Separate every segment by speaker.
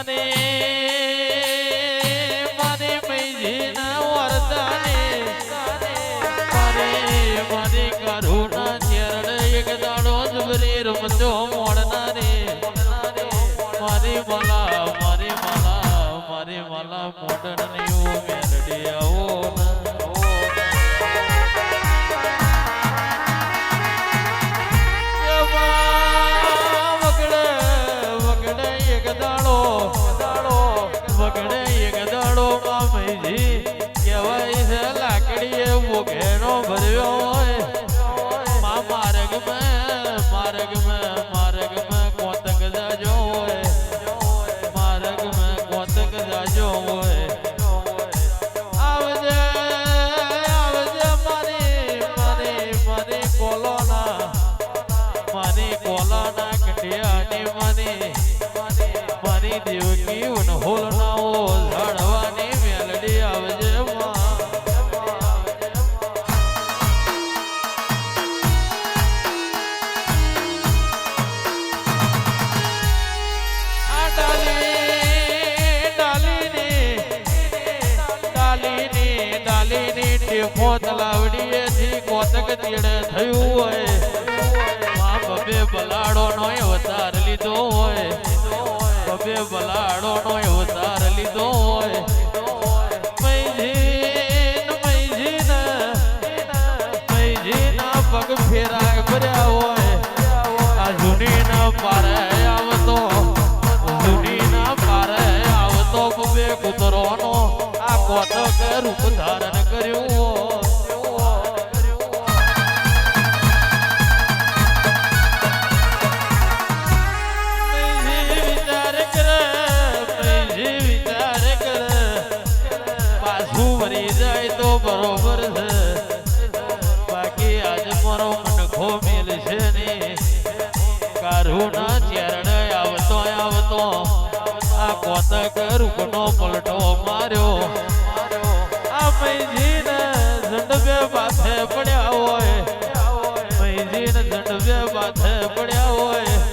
Speaker 1: મને મને મૈજીના વરદાને મારે મારી કરુણા ચરણ એક દાડો જબરી રમજો મોડના રે મારી માલા મારી માલા મારી માલા મોડનની મેલડી આવો વગડે દેવકી ઉનહોલ નાઓ ઝાડવાની તલાવડીએથી કોતક ચીડે થયું હોય બાપ બે બલાડો નો અવતાર લીધો હોય. બબે બલાડો નો અવતાર લીધો હોય. પગ હોય. આ જૂનીના પારે આવતો જૂનીના પારે આવતો બબે કૂતરોનો આ કોતક રૂપ ધારણ કર્યું કારું ના ચેરડે આવતો આવતો. આ કોતક રૂપનો પલટો માર્યો. આ મૈજીને ઝંડવે માથે પડ્યા હોય. મૈજીને ઝંડવે માથે પડ્યા હોય.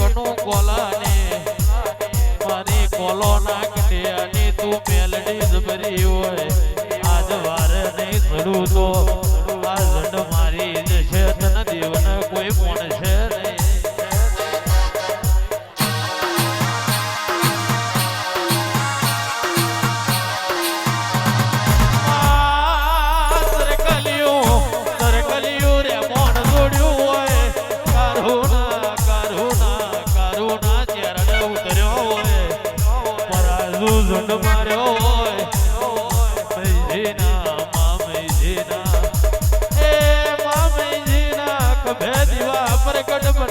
Speaker 1: પણ કોલાની મારી કોલો ના કટિયાની તું મેલડી જબરી હોય, આજ વાર નહીં થયું તો, આ ઝંડ મારી જશે તન દેવને કોઈ પણ છે. ગણપત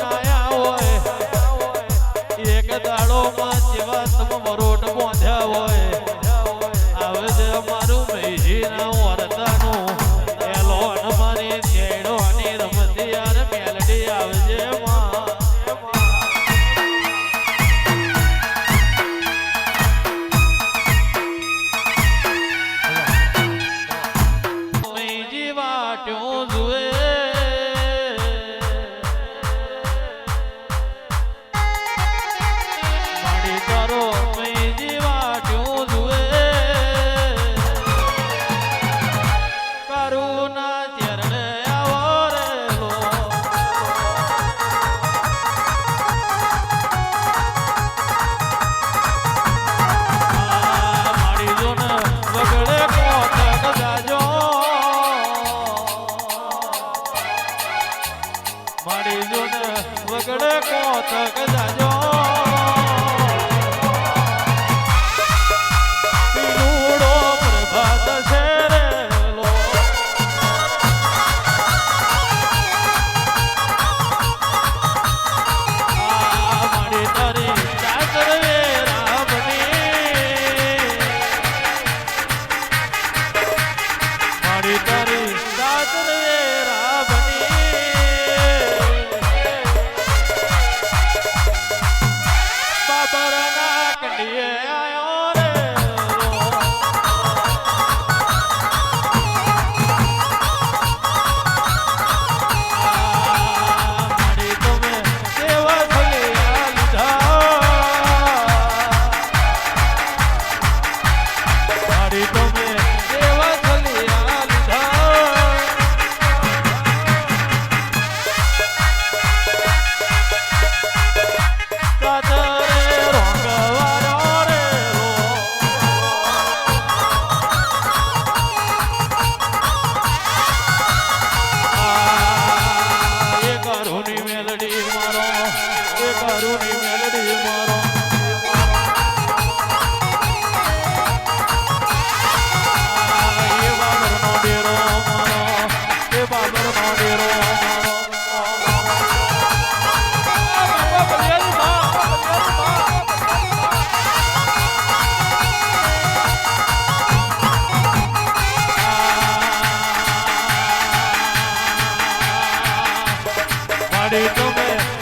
Speaker 1: বাড়ি তুমি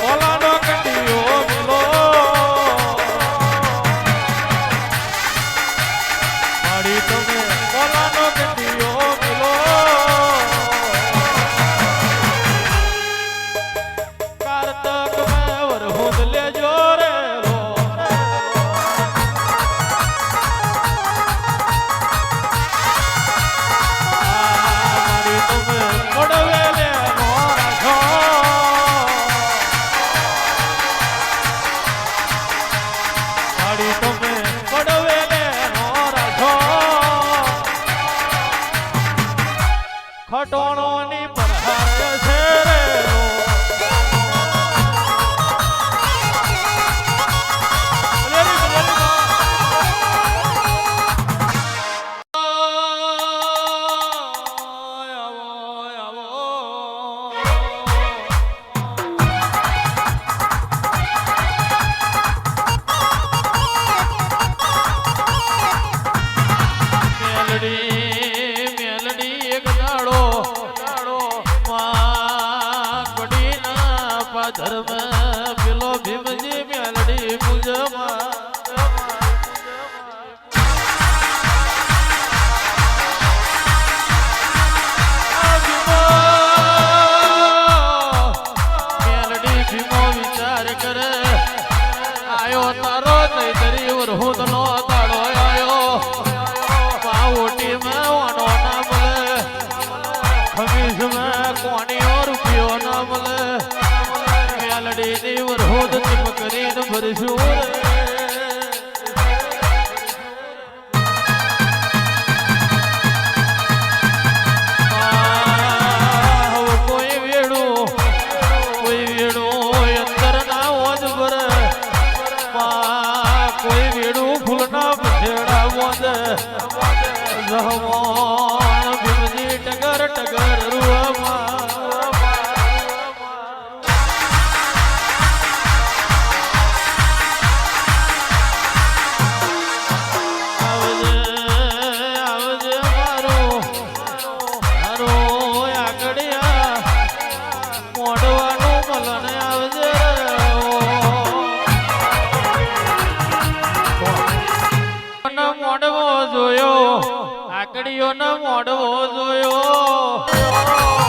Speaker 1: ધર્મ પેલો ભીમજી મેલડી પૂજમાં કરે આયો તારો નહીં તરી હું Oh. કાકડીઓનો મોડવો જોયો.